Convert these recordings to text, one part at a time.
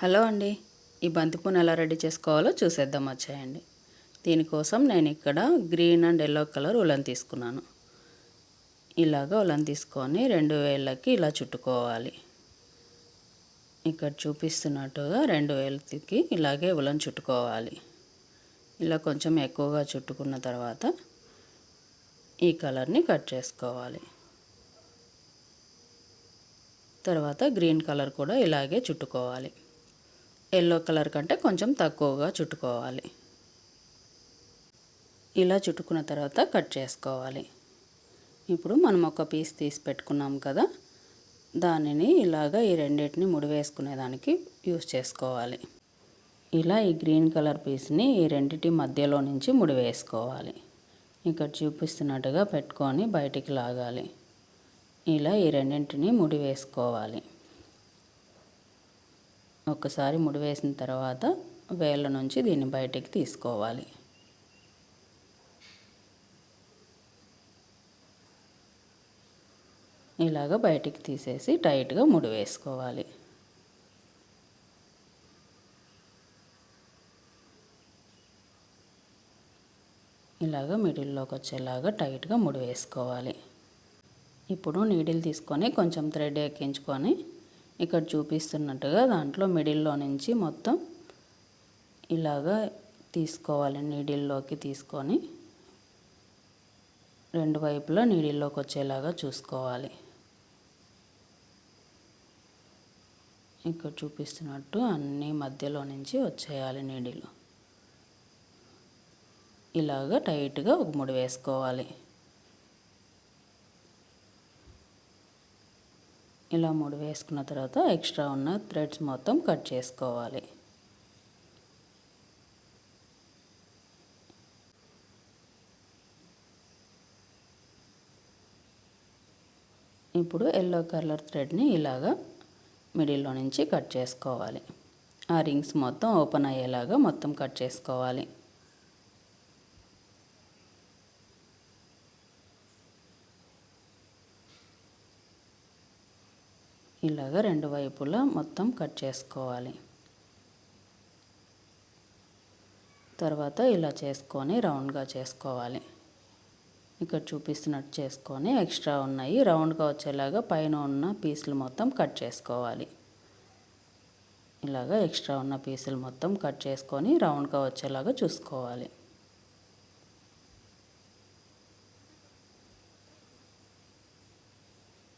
Hello అండి. ఈ బంతిపూను ఎలా రెడీ చేసుకోవాలో చూసేద్దాం. వచ్చాయండి. దీనికోసం నేను ఇక్కడ green and yellow colour woollen తీసుకున్నాను. ఇలాగ ఉలన్ తీసుకొని రెండు వేళ్ళకి ఇలా చుట్టుకోవాలి. ఇక్కడ చూపిస్తున్నట్టుగా రెండు వేలకి ఇలాగే ఉలన్ చుట్టుకోవాలి. ఇలా కొంచెం ఎక్కువగా చుట్టుకున్న తర్వాత ఈ కలర్ని కట్ చేసుకోవాలి. తర్వాత గ్రీన్ కలర్ కూడా ఇలాగే చుట్టుకోవాలి. ఎల్లో కలర్ కంటే కొంచెం తక్కువగా చుట్టుకోవాలి. ఇలా చుట్టుకున్న తర్వాత కట్ చేసుకోవాలి. ఇప్పుడు మనం ఒక పీస్ తీసి పెట్టుకున్నాం కదా దానిని ఇలాగ ఈ రెండింటిని ముడివేసుకునేదానికి యూస్ చేసుకోవాలి. ఇలా ఈ గ్రీన్ కలర్ పీస్ని ఈ రెండింటి మధ్యలో నుంచి ముడివేసుకోవాలి. ఇక్కడ చూపిస్తున్నట్టుగా పెట్టుకొని బయటికి లాగాలి. ఇలా ఈ రెండింటిని ముడివేసుకోవాలి. ఒకసారి ముడివేసిన తర్వాత వేళ్ళ నుంచి దీన్ని బయటికి తీసుకోవాలి. ఇలాగ బయటికి తీసేసి టైట్గా ముడి వేసుకోవాలి. ఇలాగ మిడిల్లోకి వచ్చేలాగా టైట్గా ముడి వేసుకోవాలి. ఇప్పుడు నీడిల్ తీసుకొని కొంచెం థ్రెడ్ ఎక్కించుకొని ఇక్కడ చూపిస్తున్నట్టుగా దాంట్లో మిడిల్లో నుంచి మొత్తం ఇలాగా తీసుకోవాలి నీడిల్లోకి తీసుకొని రెండు వైపులా నీడిల్లోకి వచ్చేలాగా చూసుకోవాలి. ఇక్కడ చూపిస్తున్నట్టు అన్నీ మధ్యలో నుంచి వచ్చేయాలి నీడిలో. ఇలాగా టైట్గా ఒక ముడి వేసుకోవాలి. ఇలా మూడు వేసుకున్న తర్వాత ఎక్స్ట్రా ఉన్న థ్రెడ్స్ మొత్తం కట్ చేసుకోవాలి. ఇప్పుడు ఎల్లో కలర్ థ్రెడ్ని ఇలాగా మిడిల్లో నుంచి కట్ చేసుకోవాలి. ఆ రింగ్స్ మొత్తం ఓపెన్ అయ్యేలాగా మొత్తం కట్ చేసుకోవాలి. ఇలాగ రెండు వైపులా మొత్తం కట్ చేసుకోవాలి. తర్వాత ఇలా చేసుకొని రౌండ్గా చేసుకోవాలి. ఇక్కడ చూపిస్తున్నట్టు చేసుకొని ఎక్స్ట్రా ఉన్నాయి. రౌండ్గా వచ్చేలాగా పైన ఉన్న పీసులు మొత్తం కట్ చేసుకోవాలి. ఇలాగ ఎక్స్ట్రా ఉన్న పీసులు మొత్తం కట్ చేసుకొని రౌండ్గా వచ్చేలాగా చూసుకోవాలి.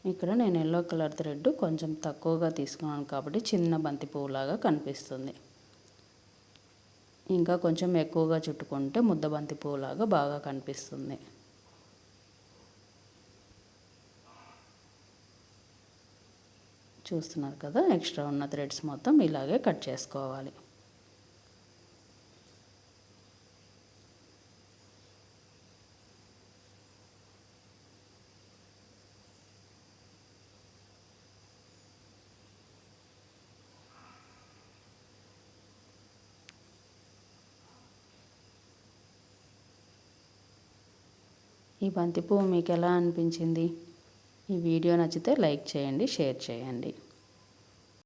ఇక్కడ నేను ఎల్లో కలర్ థ్రెడ్ కొంచెం తక్కువగా తీసుకున్నాను కాబట్టి చిన్న బంతి పువ్వులాగా కనిపిస్తుంది. ఇంకా కొంచెం ఎక్కువగా చుట్టుకుంటే ముద్ద బంతి పువ్వులాగా బాగా కనిపిస్తుంది. చూస్తున్నారు కదా ఎక్స్ట్రా ఉన్న థ్రెడ్స్ మొత్తం ఇలాగే కట్ చేసుకోవాలి. ఈ బంతిపువ్వు మీకు ఎలా అనిపించింది? ఈ వీడియో నచ్చితే లైక్ చేయండి షేర్ చేయండి.